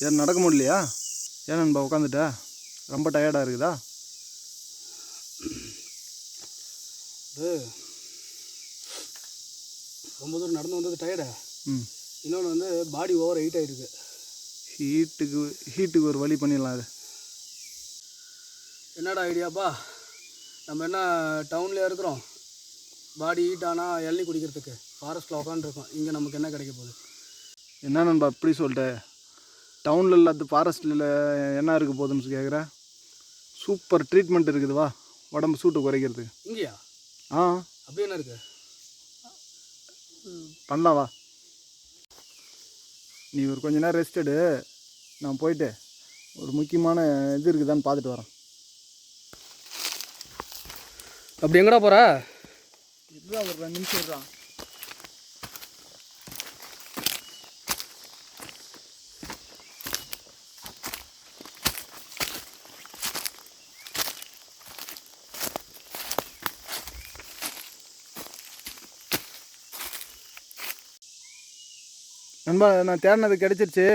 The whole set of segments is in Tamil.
ஏன் நடக்க முடியலையா? ஏன் நண்பா உட்காந்துட்டா ரொம்ப டயர்டாக இருக்குதா? இது ரொம்ப தூரம் நடந்து வந்தது டயர்டா ம். இன்னொன்று வந்து பாடி ஓவர் ஹீட் ஆகிருக்கு ஹீட்டுக்கு ஹீட்டுக்கு ஒரு வழி பண்ணிடலாம் அது என்னடா ஐடியாப்பா நம்ம என்ன டவுன்லேயே இருக்கிறோம்? பாடி ஹீட் ஆனால் இளநீ குடிக்கிறதுக்கு. ஃபாரஸ்ட்டில் உட்காந்துருக்கோம் இங்கே நமக்கு என்ன கிடைக்க போகுது? என்ன நண்பா இப்படி சொல்லிட்ட? டவுனில் இல்லாத ஃபாரஸ்ட்டில் என்ன இருக்க போகுதுன்னு கேட்குற சூப்பர் ட்ரீட்மெண்ட் இருக்குது வா. உடம்பு சூட்டு குறைக்கிறதுக்கு. இங்கேயா? ஆ. அப்படி என்ன இருக்கு? பண்ணலாம் வா. நீ ஒரு கொஞ்ச நேரம் ரெஸ்ட் எடு. நான் போயிட்டு ஒரு முக்கியமான இது இருக்குதான்னு பார்த்துட்டு வரேன். அப்படி எங்கடா போகிற இதுதான் ஒரு ரெண்டு நிமிஷம் இருக்கான் நண்பா நான் தேடினது கிடைச்சிருச்சு.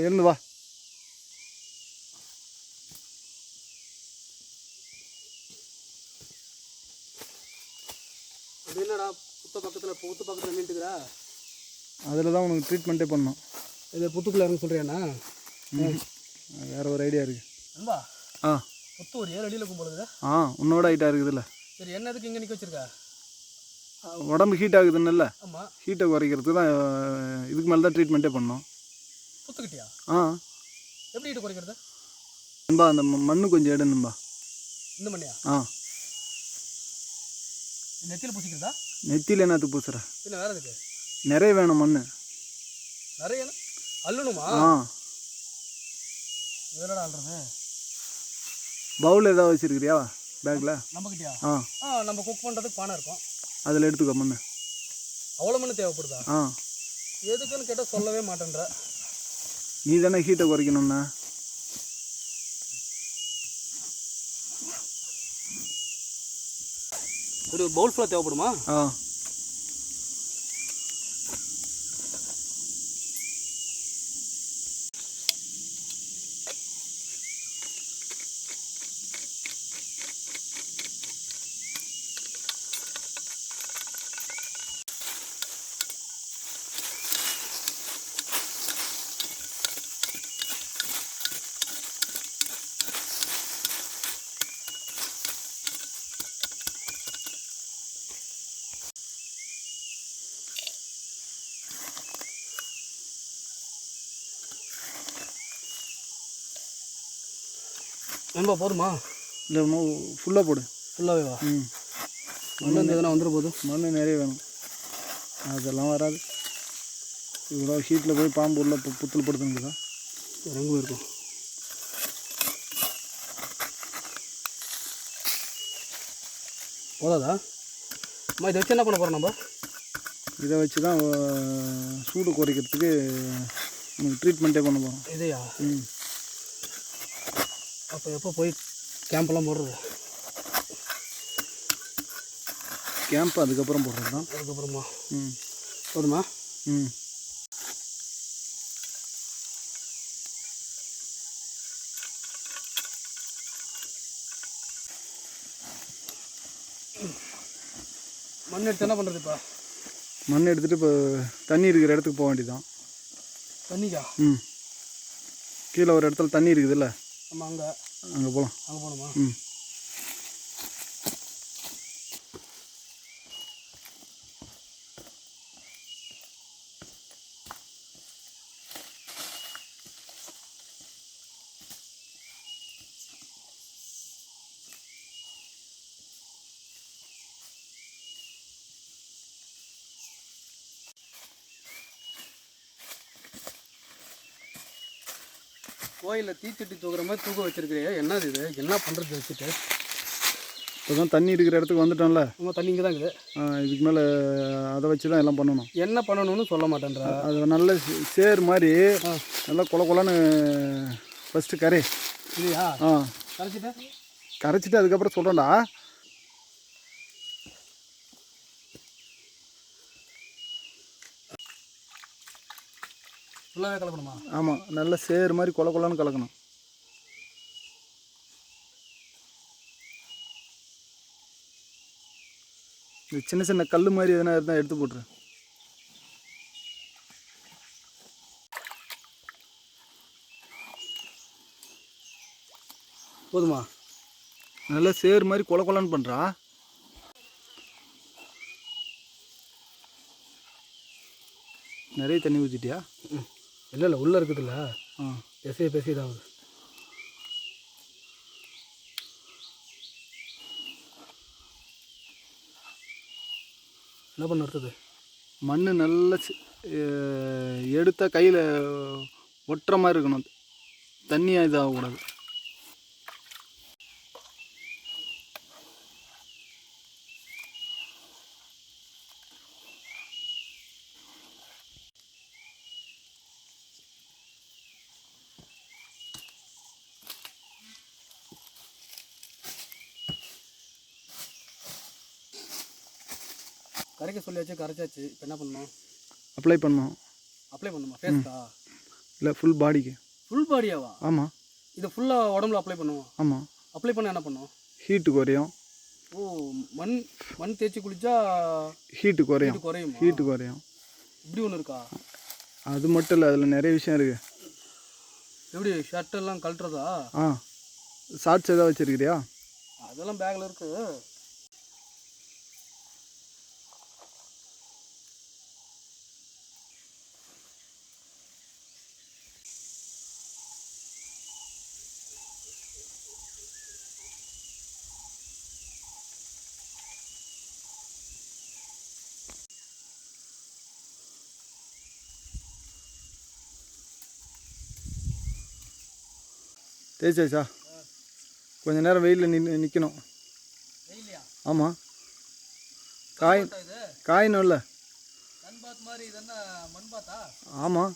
இருந்து வா. என்னடா புத்த பக்கத்தில் புத்து பக்கத்தில் நின்றுக்கிறா அதில் தான் உனக்கு ட்ரீட்மெண்ட்டே பண்ணோம். இது புத்துக்குள்ளே இறங்க சொல்கிறியாண்ணா வேற ஒரு ஐடியா இருக்குது நண்பா ஆ. புத்து ஒரு ஏழு அடியில் இருக்கும் பொழுது ஆ உன்னோட ஹைட்டாக இருக்குதுல்ல. சரி என்னதுக்கு இங்கே நிற்க வச்சிருக்கா? உடம்பு ஹீட் ஆகுதுன்னு ஆமாம் ஹீட்டை குறைக்கிறதுக்கு தான் இதுக்கு மேலே தான் ட்ரீட்மெண்ட்டே பண்ணோம் ஆ. எப்படி ஹீட்டு குறைக்கிறது? நண்பா அந்த மண்ணு கொஞ்சம் எடுணும்பா இந்த மண்ணியா? ஆ. நெத்தியில் பூசிக்கிறதா? நெத்தியில் என்னத்து பூசுற? பின்ன வேறு எதுக்கு? நிறைய வேணும் மண் நிறைய அள்ளணுமா? ஆ. எதுலடா அள்ளுறது? பவுல் ஏதாவது வச்சுருக்கிறியா? பேக்கில் நம்மக்கிட்டயா ஆ. ஆ நம்ம குக் பண்ணுறதுக்கு பானை இருக்கும். அதில் எடுத்துக்கோ மண் அவ்வளோ மண்ணு தேவைப்படுதா? ஆ. எதுக்குன்னு கேட்டால் சொல்லவே மாட்டேன்ற. நீ தானே ஹீட்டை குறைக்கணும்னா? ஒரு பவுல் ஃபுல்லாக தேவைப்படுமா? ஆ. நண்பா போதுமா? இல்லை ஃபுல்லாக போடு. ஃபுல்லாகவே வா. ம். மண்ணு எதனா வந்துட போதும் மண் நிறைய வேணும். அதெல்லாம் வராது. இவ்வளோ ஹீட்டில் போய் பாம்பு உள்ள புத்தல் படுத்துங்களா இறங்கு இருக்கும். போதாதா? அம்மா இதை வச்சு என்ன பண்ண போகிறோம் நம்ம? இதை வச்சு தான் சூடு குறைக்கிறதுக்கு ட்ரீட்மெண்ட்டே பண்ண போகிறோம் இதையா? ம். அப்போ எப்போ போய் கேம்பெல்லாம் போடுறது? கேம்ப் அதுக்கப்புறம் போடுறது தான். அதுக்கப்புறமா? ம். போதுமா? ம். மண் எடுத்து என்ன பண்ணுறது இப்போ? மண் எடுத்துகிட்டு இப்போ தண்ணி இருக்கிற இடத்துக்கு போக வேண்டியதுதான். தண்ணிக்கா? ம். கீழே ஒரு இடத்துல தண்ணி இருக்குதுல்ல? நம்ம அங்கே அங்கே போகலாம் அங்கே போகணுமா ம். கோயிலில் தீச்சட்டி தூக்குற மாதிரி தூக்க வச்சிருக்கிறியா. என்னது இது? என்ன பண்ணுறது வச்சுட்டு? இப்போ தான் தண்ணி இருக்கிற இடத்துக்கு வந்துட்டோம்ல. நம்ம தண்ணி இங்கே தான் இருக்குது இதுக்கு மேலே அதை வச்சு தான் எல்லாம் பண்ணணும். என்ன பண்ணணும்னு சொல்ல மாட்டேன்றா. அது நல்ல சேர் மாதிரி. நல்லா கொல கொலன்னு ஃபஸ்ட்டு கரை. இல்லையா ஆ. கரைச்சிட்டேன் கரைச்சிட்டு அதுக்கப்புறம் சொல்கிறேன்டா ஃபுல்லாகவே கலக்கணுமா? ஆமாம் நல்ல சேர் மாதிரி கொல கொலன்னு கலக்கணும். இந்த சின்ன சின்ன கல் மாதிரி எதனா இருந்தால் எடுத்து போட்டுரு. போதுமா? நல்லா சேர் மாதிரி கொல கொலன்னு பண்ணுறா நிறைய தண்ணி ஊற்றிட்டியா இல்லை இல்லை உள்ளே இருக்குதுல்ல. ஆ. பெசிய தான் ஆகுது என்ன பண்ண அடுத்தது? மண் நல்ல எடுத்த கையில் ஒட்டுற மாதிரி இருக்கணும். தண்ணியாக இதாகக்கூடாது. கரைக்க சொல்லியாச்சு கரைச்சாச்சு. இப்போ என்ன பண்ணணும் அப்ளை பண்ணோம்? அப்ளை பண்ணுமா? ஃபேஸ்க்கா இல்லை ஃபுல் பாடிக்கு ஃபுல் பாடியாவா ஆமாம் இதை ஃபுல்லாக உடம்புல அப்ளை பண்ணுவோம் ஆமாம் அப்ளை பண்ண என்ன பண்ணும்? ஹீட்டு குறையும். ஓ மண் மண் தேய்ச்சி குளிச்சா ஹீட்டு குறையும். குறையுமா? ஹீட்டு குறையும். இப்படி ஒன்று இருக்கா? அது மட்டும் இல்லை அதில் நிறைய விஷயம் இருக்குது எப்படி ஷர்ட் எல்லாம் கழட்டுறதா? ஆ. ஷார்ட்ஸ் எதாவது வச்சுருக்கிறியா? அதெல்லாம் பேக்கில் இருக்கு. தேய்ச்சாச்சா கொஞ்ச நேரம் வெயிலில் நின்று நிற்கணும் ஆமாம் காய் இது? காயணும் இல்லை ஆமாம்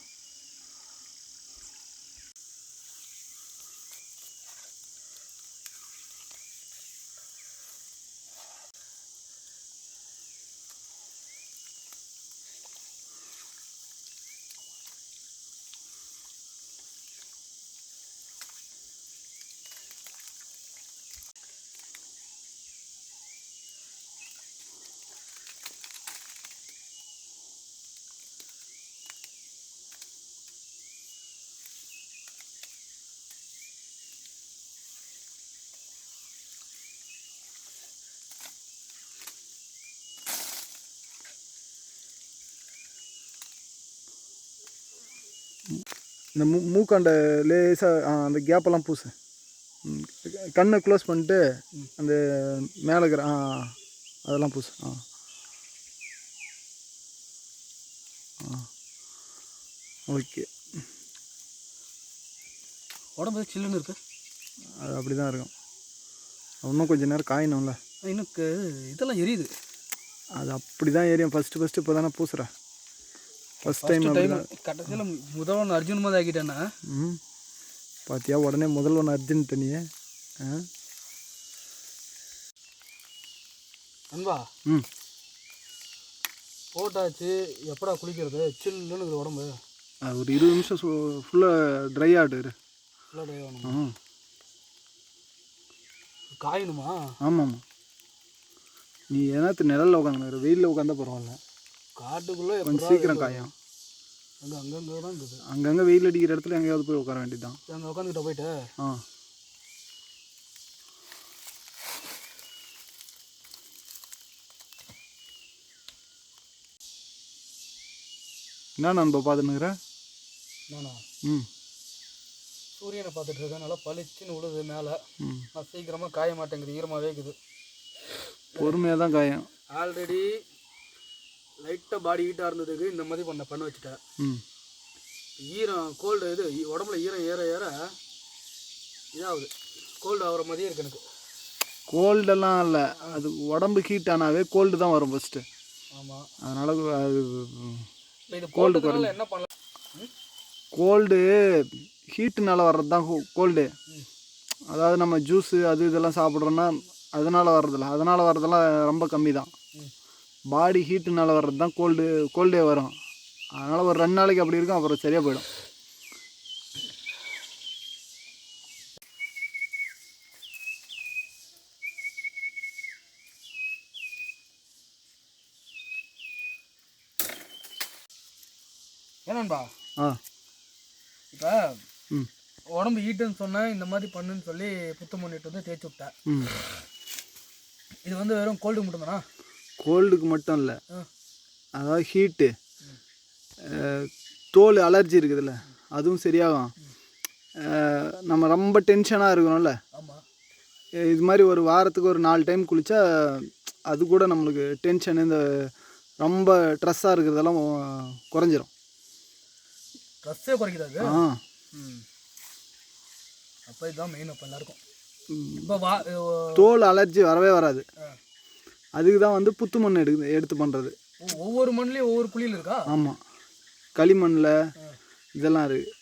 இந்த மூ மூக்காண்ட லேசாக அந்த கேப்பெல்லாம் பூசு. கண்ணை க்ளோஸ் பண்ணிட்டு அந்த மேலே இருக்கிற ஆ அதெல்லாம் பூசு. ஆ. ஓகே. உடம்பு சில்லுன்னு இருக்கு? அது அப்படி தான் இருக்கும். இன்னும் கொஞ்சம் நேரம் காயணும்ல. எனக்கு இதெல்லாம் எரியுது. அது அப்படி தான் ஏரியும் ஃபஸ்ட்டு ஃபஸ்ட்டு இப்போ தானே பூசுகிறேன் ஃபஸ்ட் டைம் கடைசியில் முதல்வன் அர்ஜுன் மாதிரி ஆக்கிட்டேன்னா. ம் பாத்தியா உடனே முதல்வன் அர்ஜுன் தனியே. ஆ? அன்பா ம். போட்டாச்சு எப்படா குளிக்கிறது? சில்லுன்னு உடம்பு. ஒரு இருபது நிமிஷம் ஃபுல்லாக ட்ரை ஆகிட்டு ஃபுல்லாக ட்ரை ஆகணும்? காயணுமா? ஆமாம்மா. நீ ஏன்னாத்து நிழலில் உட்காந்து வெயிலில் உட்காந்தா பரவாயில்ல. காட்டுக்குள்ளே கொஞ்சம் சீக்கிரம் காயும். அங்கே அங்கங்கே தான் இருக்குது அங்கங்கே வெயில் அடிக்கிற இடத்துல எங்கேயாவது போய் உட்கார வேண்டியதுதான். அங்கே உட்காந்துக்கிட்ட போயிட்டு? ஆ. என்ன நண்பா பார்த்துன்னுக்குற? நானா? ம். சூரியனை பார்த்துட்டு இருக்கேன். நல்லா பளிச்சுன்னு விழுது மேலே. ம். நான் சீக்கிரமாக காய மாட்டேங்குது. ஈரமாகவே இருக்குது. பொறுமையாக தான் காயும். ஆல்ரெடி லைட்டாக பாடி ஹீட்டாக இருந்ததுக்கு இந்த மாதிரி பண்ண பண்ண வச்சுட்டேன். ம். ஈரம் கோல்டு இது உடம்புல ஈரம் ஏற ஏற இதாகுது. கோல்டு ஆகிற மாதிரியே இருக்கு எனக்கு. கோல்டெல்லாம் இல்லை. அது உடம்பு ஹீட் ஆனாவே கோல்டு தான் வரும் ஃபஸ்ட்டு ஆமாம் அதனால் அது இது கோல்டுனால என்ன பண்ணலாம்? கோல்டு ஹீட்டுனால வர்றது தான் கோல்டு. அதாவது நம்ம ஜூஸு அது இதெல்லாம் சாப்பிட்றோன்னா அதனால் வர்றதில்ல. அதனால் வர்றதெல்லாம் ரொம்ப கம்மி தான். பாடி ஹீட்டுனால வர்றது தான் கோல்டு கோல்டே வரும். அதனால் ஒரு ரெண்டு நாளைக்கு அப்படி இருக்கும் அப்புறம் சரியாக போயிடும். ஏன்னான்பா ஆ. இப்போ உடம்பு ஈட்டுன்னு சொன்னேன் இந்த மாதிரி பண்ணுன்னு சொல்லி புத்து மண்ணிட்டு வந்து தேய்ச்சி விட்டேன் இது வந்து வெறும் கோல்டு மட்டும்தானா? கோல்டுக்கு மட்டும் இல்லை. அதாவது ஹீட்டு தோல் அலர்ஜி இருக்குதுல்ல. அதுவும் சரியாகும். நம்ம ரொம்ப டென்ஷனாக இருக்கணும்ல. இது மாதிரி ஒரு வாரத்துக்கு ஒரு நாலு டைம் குளித்தா அது கூட நம்மளுக்கு டென்ஷன் இந்த ரொம்ப ட்ரெஸ்ஸாக இருக்கிறதெல்லாம் குறைஞ்சிரும். ட்ரெஸ்ஸே குறைக்குது அது ஆ. அப்போ இதுதான் மெயின் அப்போ எல்லாருக்கும். ம். இப்போ வா தோல் அலர்ஜி வரவே வராது. அதுக்கு தான் வந்து புத்து மண் எடுத்து எடுத்து பண்ணுறது ஒவ்வொரு மண்லேயும் ஒவ்வொரு குழியில் இருக்கா? ஆமாம் களிமண்ணில் இதெல்லாம் இருக்குது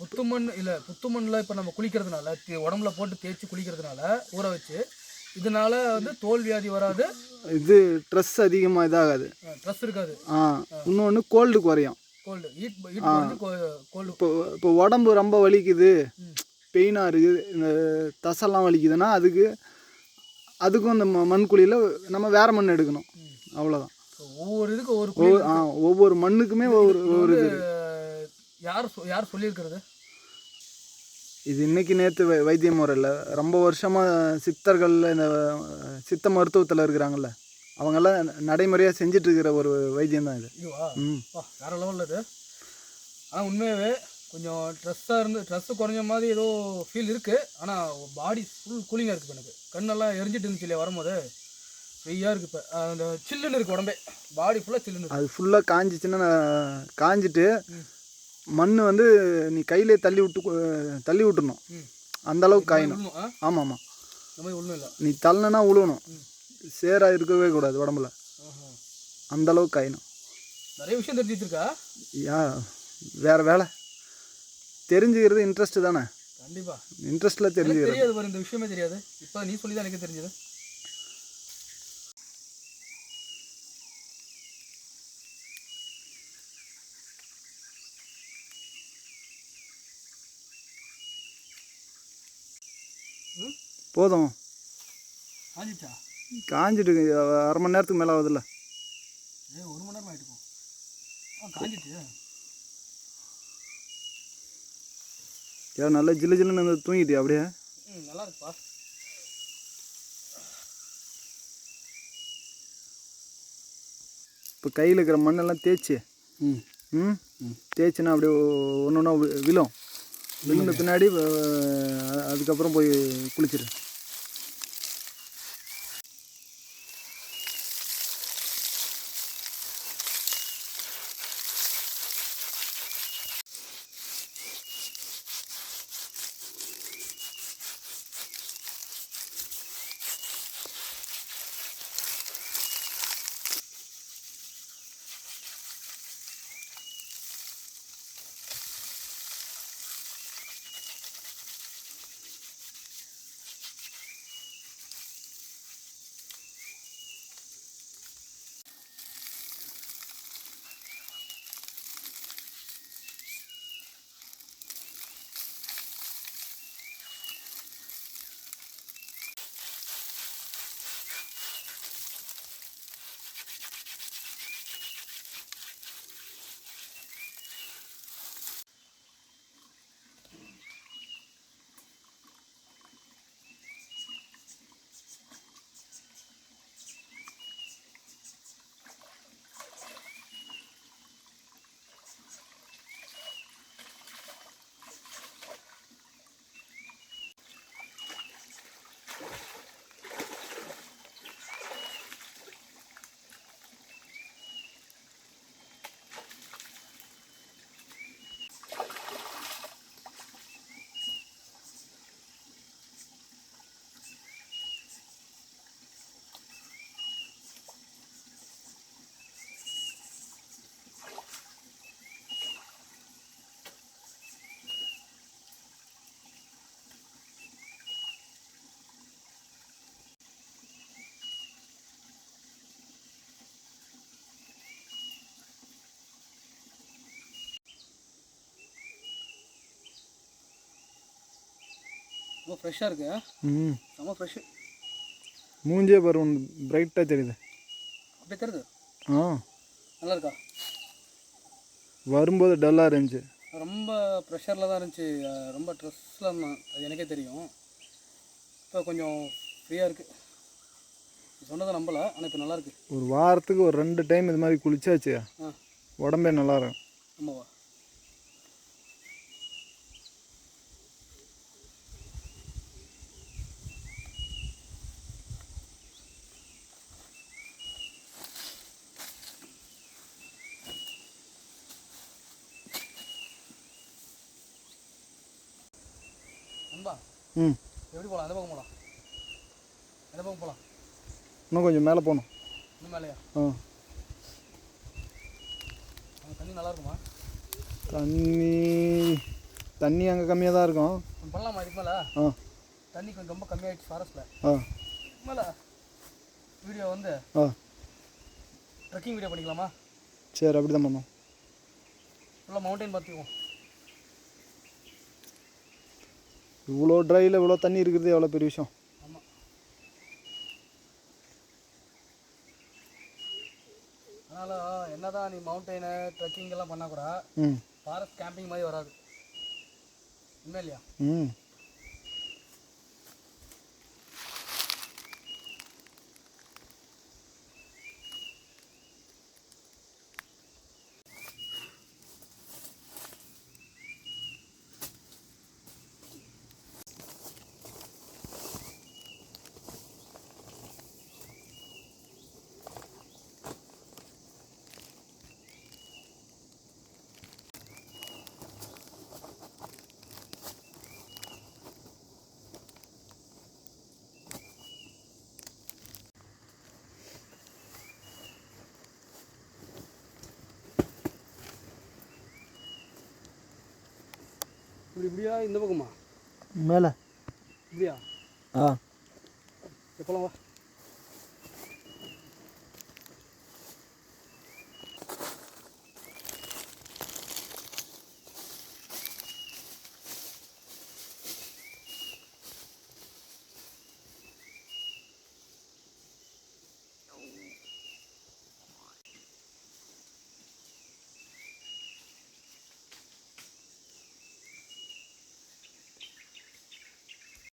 புத்து மண் இல்லை புத்து மண்ணில் இப்போ நம்ம குளிக்கிறதுனால உடம்புல போட்டு தேய்ச்சி குளிக்கிறதுனால ஊற வச்சு இதனால வந்து தோல் வியாதி வராது? இது ட்ரெஸ் அதிகமாக இதாகாது. ட்ரெஸ் இருக்காது. ஆ இன்னொன்று கோல்டு குறையும் கோல்டு கோல்டு இப்போ இப்போ உடம்பு ரொம்ப வலிக்குது. பெயினாக இருக்குது. இந்த தசெல்லாம் வலிக்குதுன்னா அதுக்கு அதுக்கும் இந்த ம- மண் குழியில் நம்ம வேறு மண் எடுக்கணும். அவ்வளோதான் ஒவ்வொரு இதுக்கு ஒவ்வொரு ஆ ஒவ்வொரு மண்ணுக்குமே ஒவ்வொரு ஒவ்வொரு வந்து யார் யார் சொல்லியிருக்கிறது? இது இன்னைக்கு நேற்று வை வைத்திய முறையில் ரொம்ப வருஷமாக சித்தர்களில் இந்த சித்த மருத்துவத்தில் இருக்கிறாங்கல்ல அவங்கெல்லாம் நடைமுறையாக செஞ்சுட்டு இருக்கிற ஒரு வைத்தியம் தான் இது. ம். வேற லெவலில் இது. ஆனால் உண்மையாகவே கொஞ்சம் ட்ரெஸ்ஸாக இருந்து ட்ரெஸ்ஸு குறைஞ்ச மாதிரி ஏதோ ஃபீல் இருக்குது ஆனால் பாடி ஃபுல் கூலிங்காக இருக்குது எனக்கு. கண்ணெல்லாம் எரிஞ்சிட்டு இருந்துச்சு இல்லையா வரும்போது? ஃப்ரீயாக இருக்குது இப்போ. அந்த சில்லுன்னு இருக்குது உடம்பே. பாடி ஃபுல்லாக சில்லுன்னு இருக்கு. அது ஃபுல்லாக காஞ்சிச்சுன்னா காஞ்சிட்டு மண் வந்து நீ கையிலே தள்ளி விட்டு தள்ளி விட்டுறணும். ம். அந்த அளவுக்கு காயணும். ஆமாம் ஆமாம். இந்த மாதிரி ஒன்றும் இல்லை நீ தள்ளனா உழுவணும். சேராக இருக்கவே கூடாது உடம்புல. அந்த அளவுக்கு காயணும். நிறைய விஷயம் தெரிஞ்சு வச்சிருக்கா யா வேறு வேலை. தெரிஞ்சுக்கிறது இன்ட்ரெஸ்ட் தானே? கண்டிப்பாக இன்ட்ரெஸ்ட்டில் தெரிஞ்சுக்கிறது. தெரியாது பாரு இந்த விஷயமே தெரியாது. இப்போ நீ சொல்லி தான் எனக்கு தெரிஞ்சது. போதும். காஞ்சிச்சா காஞ்சிட்டு. அரை மணி நேரத்துக்கு மேலே ஆகுதுல்ல. ஒரு மணி நேரம் ஆகிட்டு இருக்கும் ஆ காஞ்சிச்சு ஏன் நல்லா ஜில்லு ஜில்லுன்னு தூங்கிட்டியா அப்படியே? நல்லா இருக்குப்பா. இப்போ கையில் இருக்கிற மண்ணெல்லாம் தேய்ச்சி. ம். ம்? தேய்ச்சினா அப்படியே ஒன்று ஒன்றா விழும். விழுந்த பின்னாடி அதுக்கப்புறம் போய் குளிச்சிரு. ரொம்ப ஃப்ரெஷ்ஷாக இருக்கு. ம். செம்ம ஃப்ரெஷ்ஷு மூஞ்சே பாரு ஒன்று பிரைட்டாக தெரியுது. அப்படியே தருது ஆ. நல்லா இருக்கா? வரும்போது டல்லாக இருந்துச்சு. ரொம்ப ப்ரெஷரில் தான் இருந்துச்சு. ரொம்ப ட்ரெஸ்ஸில் இருந்தேன் அது எனக்கே தெரியும். இப்போ கொஞ்சம் ஃப்ரீயாக இருக்குது சொன்னதை நம்பலை ஆனால் இப்போ நல்லா இருக்கு. ஒரு வாரத்துக்கு ஒரு ரெண்டு டைம் இது மாதிரி குளிச்சாச்சு. ஆ. உடம்பே நல்லா இருக்கும் ஆமாவா நண்பா ம். எப்படி போகலாம்? எந்த பக்கம் போகலாம். எந்த பக்கம் போகலாம். இன்னும் கொஞ்சம் மேலே போகணும். இன்னும் மேலேயா? ஆ. அங்கே தண்ணி நல்லா இருக்குமா? தண்ணி தண்ணி அங்கே கம்மியாக தான் இருக்கும். பண்ணலாமா? இதுக்கு மேலே? ஆ. தண்ணி கொஞ்சம் ரொம்ப கம்மியாயிடுச்சு ஃபாரஸ்ட்டில் ஆ. மேலே வீடியோ வந்து ஆ. ட்ரெக்கிங் வீடியோ பண்ணிக்கலாமா? சரி அப்படி தான் பண்ணோம் ஃபுல்லாக மவுண்டைன் பார்த்துக்குவோம். இவ்வளோ ட்ரையில் இவ்வளோ தண்ணி இருக்கிறது எவ்வளோ பெரிய விஷயம்? அதனால் என்னதான் நீ மவுண்டெயின் ட்ரெக்கிங் எல்லாம் பண்ணால் கூட ஃபாரஸ்ட் கேம்பிங் மாதிரி வராது. உண்மை இல்லையா? ம். இப்படி இப்படியா? இந்த பக்கமா? மேலே. இப்படியா? ஆ. எப்போலாம் வா.